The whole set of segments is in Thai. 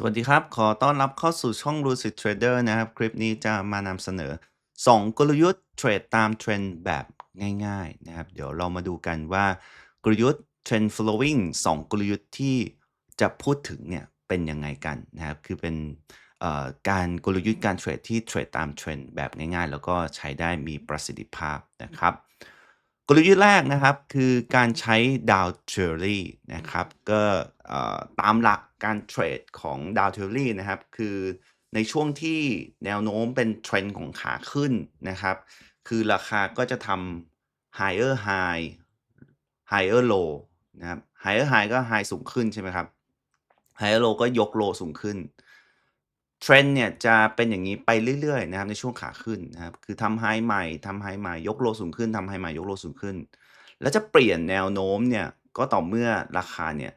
สวัสดีครับ ขอต้อนรับเข้าสู่ช่อง Lucid Trader นะครับ คลิปนี้จะมานำเสนอ 2 กลยุทธ์เทรดตามเทรนด์แบบง่ายๆนะครับ เดี๋ยวเรามาดูกันว่ากลยุทธ์ Trend Following 2 กลยุทธ์ที่จะพูดถึงเนี่ยเป็นยังไงกันนะครับ คือเป็นการกลยุทธ์การเทรดที่เทรดตามเทรนด์แบบง่ายๆ แล้วก็ใช้ได้มีประสิทธิภาพนะครับ กลยุทธ์แรกนะครับคือการใช้ดาวเทอรี่นะครับก็ตามหลักการเทรดของดาวเทอรี่นะครับคือในช่วงที่แนวโน้มเป็นเทรนด์ของขาขึ้นนะครับ คือราคาก็จะทำ higher high higher low นะครับ higher high ก็ high สูงขึ้นใช่ไหมครับ higher low ก็ยก low สูงขึ้น เทรนด์เนี่ยจะเป็นอย่างนี้ไปเรื่อยๆนะครับในช่วงขาขึ้นนะครับคือทำไฮใหม่ทำไฮใหม่ยกโลสูงขึ้นทำไฮใหม่ยกโลสูงขึ้น แล้วจะเปลี่ยนแนวโน้มเนี่ยก็ต่อเมื่อราคาเนี่ย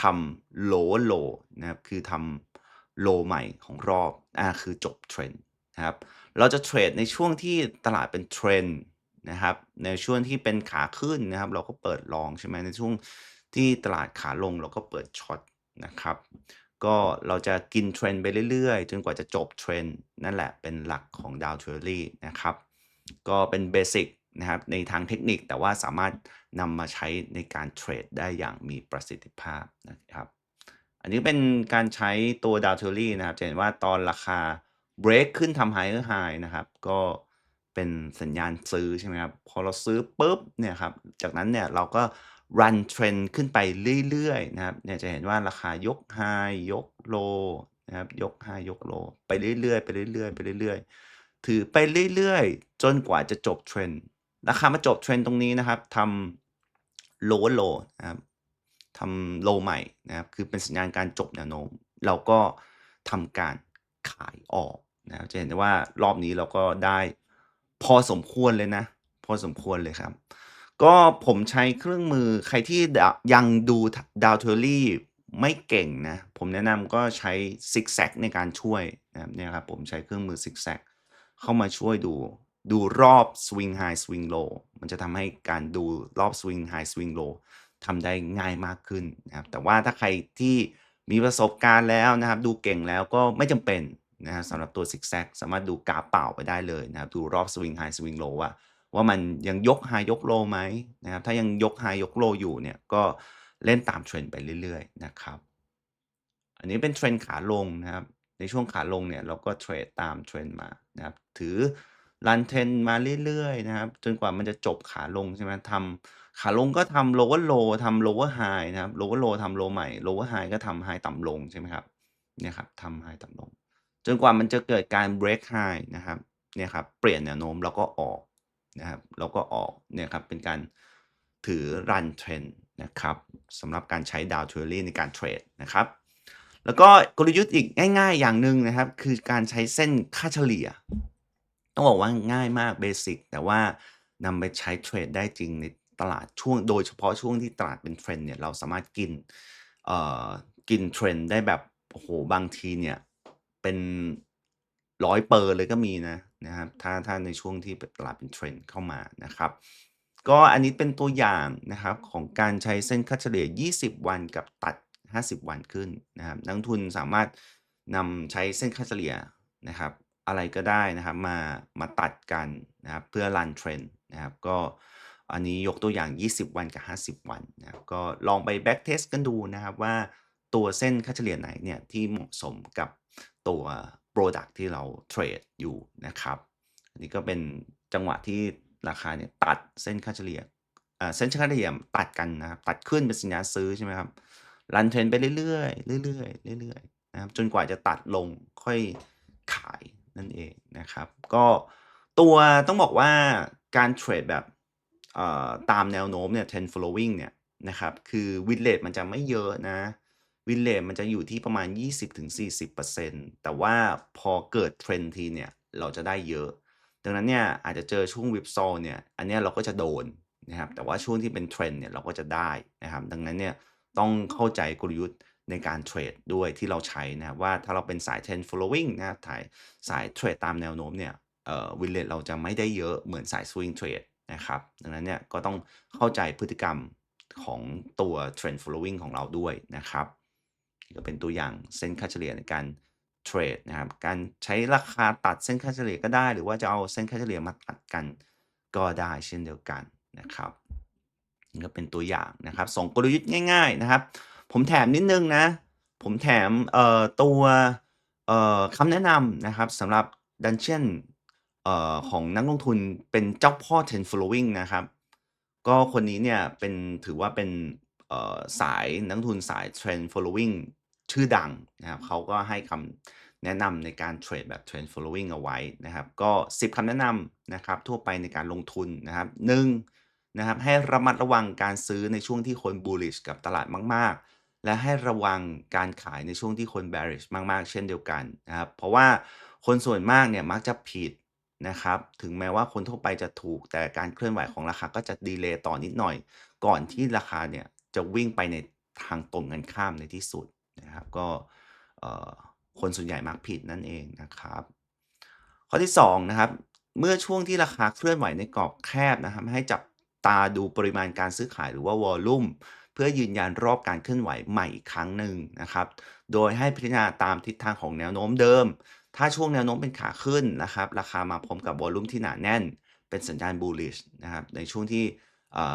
ทำ lower low นะครับคือทำโลใหม่ของรอบอ่าคือจบเทรนด์นะครับเราจะเทรดในช่วงที่ตลาดเป็นเทรนด์นะครับในช่วงที่เป็นขาขึ้นนะครับ เราก็เปิดลองใช่ไหมในช่วงที่ตลาดขาลงเราก็เปิดช็อตนะครับ ก็เราจะกินเทรนด์ไปเรื่อยๆ จนกว่าจะจบเทรนด์นั่นแหละเป็นหลักของดาวเทอรี่นะครับ ก็เป็นเบสิกนะครับในทางเทคนิคแต่ว่าสามารถนำมาใช้ในการเทรดได้อย่างมีประสิทธิภาพนะครับ อันนี้เป็นการใช้ตัวดาวเทอรี่นะครับจะเห็นว่าตอนราคา break ขึ้นทำ higher high นะครับก็เป็นสัญญาณซื้อใช่ไหมครับ พอเราซื้อปุ๊บเนี่ยครับ จากนั้นเนี่ยเราก็ run trend ขึ้นไปเรื่อยๆนะครับเนี่ยจะเห็นว่าราคายก high ยก low นะครับยก high ยก low ไปเรื่อยๆไปเรื่อยๆไปเรื่อยๆ ถือไปเรื่อยๆ จนกว่าจะจบเทรนราคามาจบเทรนตรงนี้นะครับทำ lower low นะครับทำ low ใหม่นะครับคือเป็นสัญญาณการจบแนวโน้ม เราก็ทำการขายออกนะครับจะเห็นได้ว่ารอบนี้เราก็ได้พอสมควรเลยนะ พอสมควรเลยครับ ก็ผมใช้เครื่องมือใครที่ดะยังดูดาวเทอรี่ไม่เก่งนะ ผมแนะนำก็ใช้ซิกแซกในการช่วยนะครับเนี่ยครับผมใช้เครื่องมือซิกแซกเข้ามาช่วยดูดูรอบสวิงไฮสวิงโลมันจะทำให้การดูรอบสวิงไฮสวิงโลทำได้ง่ายมากขึ้นนะครับแต่ว่าถ้าใครที่มีประสบการณ์แล้วนะครับ ดูเก่งแล้วก็ไม่จำเป็นนะครับสำหรับตัวซิกแซกสามารถดูกราฟเปล่าไปได้เลยนะครับ ดูรอบสวิงไฮสวิงโลว่า ว่ามันยังยกไฮยกโลไหมนะครับถ้ายังยกไฮยกโลอยู่เนี่ยก็เล่นตามเทรนด์ไปเรื่อยๆนะครับ อันนี้เป็นเทรนด์ขาลงนะครับในช่วงขาลงเนี่ยเราก็เทรดตามเทรนด์มานะครับถือรันเทรนมาเรื่อยๆนะครับจนกว่ามันจะจบขาลงใช่ไหมทำขาลงก็ทำ lower low ทำ lower high นะครับ lower low ทำ low ใหม่ lower high ก็ทำ high ต่ำลงใช่ไหมครับเนี่ยครับทำ high ต่ำลง จนกว่ามันจะเกิดการ break high นะครับเนี่ยครับเปลี่ยนแนวโน้มแล้วก็ออก นะครับแล้วก็ออกเนี่ยครับเป็นการถือ run trend นะครับสำหรับการใช้ดาวเทอรี่ในการเทรดนะครับแล้วก็กลยุทธ์อีกง่าย ๆ อย่างหนึ่งนะครับ คือการใช้เส้นค่าเฉลี่ย ต้องบอกว่าง่ายมากเบสิกแต่ว่านำไปใช้เทรดได้จริงในตลาดช่วงโดยเฉพาะช่วงที่ตลาดเป็นเทรนด์เนี่ยเราสามารถกินเอ่อกินเทรนด์ได้แบบโอ้โหบางทีเนี่ยเป็นร้อยเปอร์เลยก็มีนะ นะครับถ้าถ้าในช่วงที่ตลาดเป็นเทรนด์เข้ามานะครับ ก็อันนี้เป็นตัวอย่างนะครับของการใช้เส้นค่าเฉลี่ย 20 วันกับตัด 50 วันขึ้นนะครับ นักทุนสามารถนำใช้เส้นค่าเฉลี่ยนะครับ อะไรก็ได้นะครับมามาตัดกันนะครับเพื่อรันเทรนด์นะครับ ก็อันนี้ยกตัวอย่าง 20 วันกับ 50 วันนะครับก็ลองไปแบ็กเทสกันดูนะครับว่าตัวเส้นค่าเฉลี่ยไหนเนี่ยที่เหมาะสมกับตัว Product ที่เราเทรดอยู่นะครับอันนี้ก็เป็นจังหวะที่ราคาเนี่ยตัดเส้นค่าเฉลี่ยเอ่อเส้นค่าเฉลี่ยตัดกันนะครับตัดขึ้นเป็นสัญญาซื้อใช่ไหมครับรันเทรนไปเรื่อยๆเรื่อยๆเรื่อยๆนะครับจนกว่าจะตัดลงค่อยขายนั่นเองนะครับ ก็ตัวต้องบอกว่าการเทรดแบบอ่อตามแนวโน้มเนี่ย trend following เนี่ยนะครับคือวินเลทมันจะไม่เยอะนะ วินเลทมันจะอยู่ที่ประมาณ 20-40%แต่ว่าพอเกิดเทรนทีเนี่ย เราจะได้เยอะ ดังนั้นเนี่ยอาจจะเจอช่วงวิบโซเนี่ย อันนี้เราก็จะโดนนะครับ แต่ว่าช่วงที่เป็นเทรนเนี่ยเราก็จะได้นะครับ ดังนั้นเนี่ยต้องเข้าใจกลยุทธ์ในการเทรดด้วยที่เราใช้นะครับว่าถ้าเราเป็นสาย trend following นะครับถ่ายสายเทรดตามแนวโน้มเนี่ยเอ่อวินเลทเราจะไม่ได้เยอะเหมือนสาย swing trade นะครับ ดังนั้นเนี่ยก็ต้องเข้าใจพฤติกรรมของตัว trend following ของเราด้วยนะครับ ก็เป็นตัวอย่างเส้นค่าเฉลี่ยในการเทรดนะครับ การใช้ราคาตัดเส้นค่าเฉลี่ยก็ได้ หรือว่าจะเอาเส้นค่าเฉลี่ยมาตัดกันก็ได้เช่นเดียวกันนะครับนี่ก็เป็นตัวอย่างนะครับสองกลยุทธ์ง่าย ๆนะครับ ผมแถมนิดนึงนะ ผมแถมเอ่อตัวเอ่อคำแนะนำนะครับสำหรับดันเชียนเอ่อของนักลงทุนเป็นเจ้าพ่อ ten Following นะครับ ก็คนนี้เนี่ยเป็นถือว่าเป็นเอ่อสายนักลงทุนสาย Trend Following ชื่อดังนะครับเขาก็ให้คำแนะนำในการเทรดแบบ Trend Following เอาไว้นะครับก็ 10คำแนะนำนะครับทั่วไปในการลงทุนนะครับ 1. นะครับให้ระมัดระวังการซื้อในช่วงที่คน bullish กับตลาดมาก ๆ และให้ระวังการขายในช่วงที่คน bearish มาก ๆ เช่นเดียวกันนะครับเพราะว่าคนส่วนมากเนี่ยมักจะผิดนะครับถึงแม้ว่าคนทั่วไปจะถูกแต่การเคลื่อนไหวของราคาก็จะดีเลย์ต่อนิดหน่อย ก่อนที่ราคาเนี่ยจะวิ่งไปในทางตรงกันข้ามในที่สุด นะครับก็คนส่วนใหญ่มักผิดนั่นเองนะครับ ข้อที่2นะครับเมื่อช่วงที่ราคาเคลื่อนไหวในกรอบแคบนะครับให้จับตาดูปริมาณการซื้อขายหรือว่าวอลลุ่มเพื่อยืนยันรอบการเคลื่อนไหวใหม่อีกครั้งหนึ่งนะครับ โดยให้พิจารณาตามทิศทางของแนวโน้มเดิม ถ้าช่วงแนวโน้มเป็นขาขึ้นนะครับ ราคามาพร้อมกับวอลลุ่มที่หนาแน่น เป็นสัญญาณ bullish นะครับในช่วงที่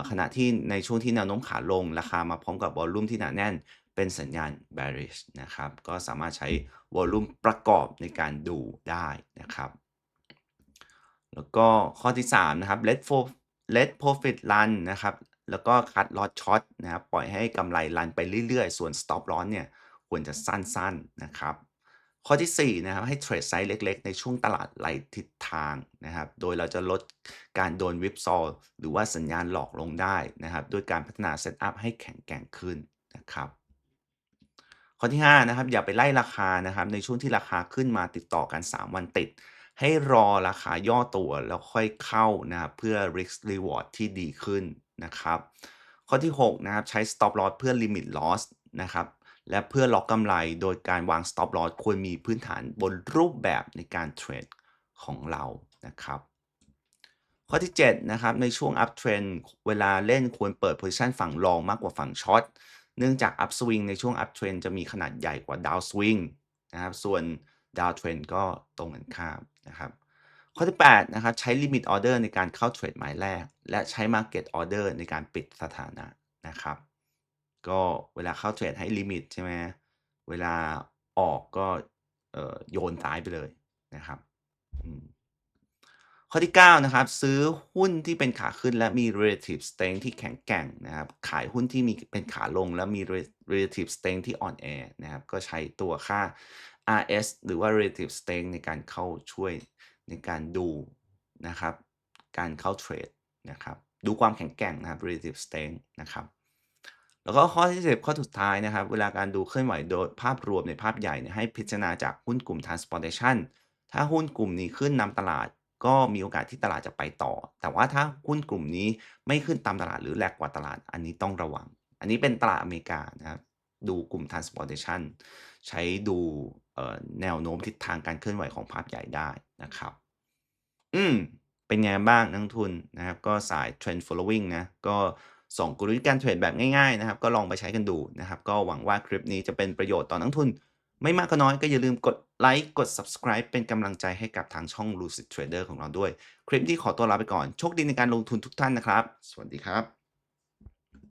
ขณะที่ในช่วงที่แนวโน้มขาลง ราคามาพร้อมกับวอลลุ่มที่หนาแน่น เป็นสัญญาณ bearish นะครับ ก็สามารถใช้วอลลุ่มประกอบในการดูได้นะครับ แล้วก็ข้อที่ 3 นะครับ let for let profit run นะครับ แล้วก็ cut loss short นะครับ ปล่อยให้กำไรรันไปเรื่อยๆ ส่วน stop loss เนี่ยควรจะสั้นๆนะครับ ข้อที่ 4 นะครับ ให้เทรดไซส์เล็กๆ ในช่วงตลาดไหลทิศทางนะครับ โดยเราจะลดการโดนวิปซอลหรือว่าสัญญาณหลอกลงได้นะครับ ด้วยการพัฒนาเซตอัพให้แข็งแกร่งขึ้นนะครับ ข้อที่5นะครับอย่าไปไล่ราคานะครับในช่วงที่ราคาขึ้นมาติดต่อกัน 3 วันติด ให้รอราคาย่อตัวแล้วค่อยเข้านะครับเพื่อ risk reward ที่ดีขึ้นนะครับข้อที่6นะครับใช้ stop loss เพื่อ limit loss นะครับและเพื่อล็อกกำไรโดยการวาง stop loss ควรมีพื้นฐานบนรูปแบบในการเทรดของเรานะครับข้อที่7นะครับในช่วง uptrend เวลาเล่นควรเปิด position ฝั่ง long มากกว่าฝั่งช็อต เนื่องจาก upswing ในช่วง uptrend จะมีขนาดใหญ่กว่า downswing นะครับ ส่วน downtrend ก็ตรงกันข้ามนะครับข้อที่8นะครับใช้ limit order ในการเข้าเทรดหมายแรก และใช้ market order ในการปิดสถานะนะครับ ก็เวลาเข้าเทรดให้ลิมิตใช่ไหมเวลาออกก็โยนซ้ายไปเลยนะครับอืม ข้อที่ 9 นะครับ ซื้อหุ้นที่เป็นขาขึ้นและมี relative strength ที่แข็งแกร่งนะครับ ขายหุ้นที่มีเป็นขาลงและมี relative strength ที่อ่อนแอนะครับ ก็ใช้ตัวค่า RS หรือว่า relative strength ในการเข้าช่วยในการดูนะครับ การเข้าเทรดนะครับ ดูความแข็งแกร่งนะครับ relative strength นะครับ แล้วก็ข้อที่10ข้อสุดท้ายนะครับ เวลาการดูเคลื่อนไหวโดยภาพรวมในภาพใหญ่ให้พิจารณาจากหุ้นกลุ่ม transportation ถ้าหุ้นกลุ่มนี้ขึ้นนำตลาด ก็มีโอกาสที่ตลาดจะไปต่อ แต่ว่าถ้าหุ้นกลุ่มนี้ไม่ขึ้นตามตลาดหรือแลกกว่าตลาดอันนี้ต้องระวัง อันนี้เป็นตลาดอเมริกานะครับดูกลุ่ม transportation ใช้ดูแนวโน้มทิศทางการเคลื่อนไหวของภาพใหญ่ได้นะครับ อืม เป็นไงบ้างนักทุนนะครับ ก็สาย trend following นะ ก็สองกลยุทธ์การเทรดแบบง่ายๆนะครับ ก็ลองไปใช้กันดูนะครับ ก็หวังว่าคลิปนี้จะเป็นประโยชน์ต่อนักทุน ไม่มากก็น้อยก็อย่าลืมกดไลค์กด subscribe เป็นกำลังใจให้กับทางช่อง Lucid Trader ของเราด้วย คลิปที่ขอตัวลาไปก่อน โชคดีในการลงทุนทุกท่านนะครับ สวัสดีครับ